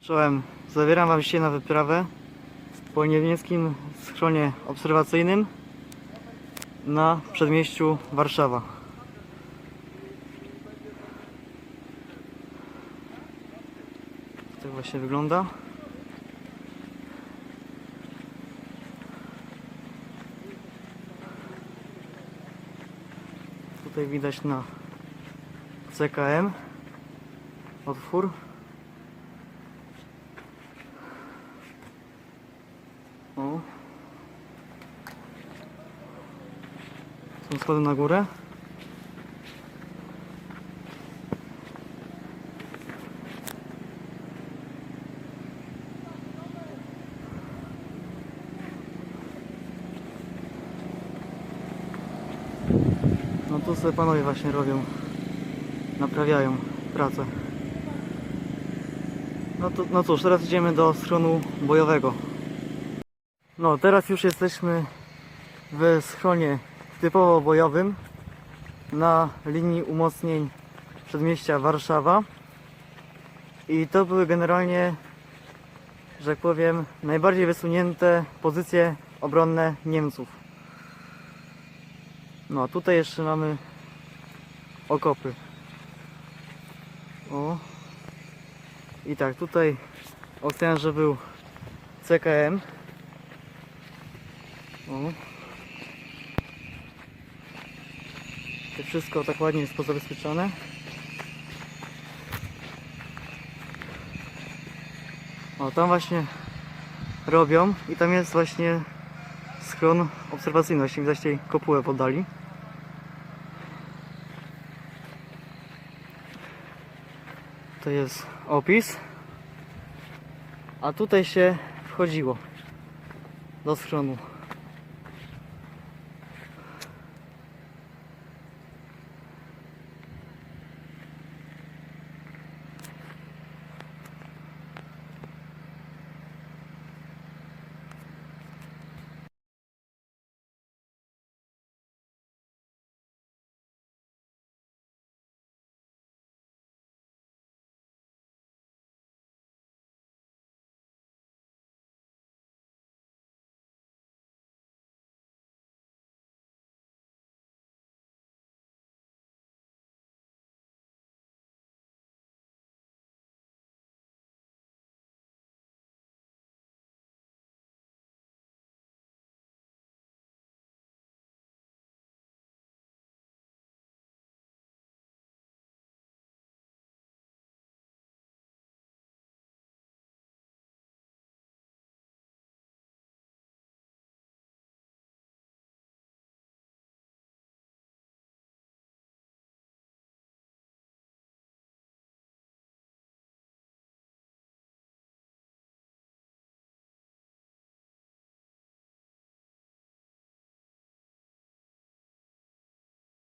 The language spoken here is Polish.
Czołem, zabieram Wam się na wyprawę po niemieckim schronie obserwacyjnym na przedmieściu Warszawa. Tak właśnie wygląda. Tutaj widać na CKM otwór. O. Są schody na górę. No tu sobie panowie właśnie robią, naprawiają pracę. No, to, no cóż, teraz idziemy do schronu bojowego. No, teraz już jesteśmy w schronie typowo bojowym na linii umocnień przedmieścia Warszawa. I to były generalnie, że tak powiem, najbardziej wysunięte pozycje obronne Niemców. No, a tutaj jeszcze mamy okopy. O. I tak, tutaj oceniam, że był CKM. O. To wszystko tak ładnie jest pozabezpieczone. O, tam właśnie robią i tam jest właśnie schron obserwacyjny, właśnie widać tej kopułę podali. To jest opis. A tutaj się wchodziło do schronu.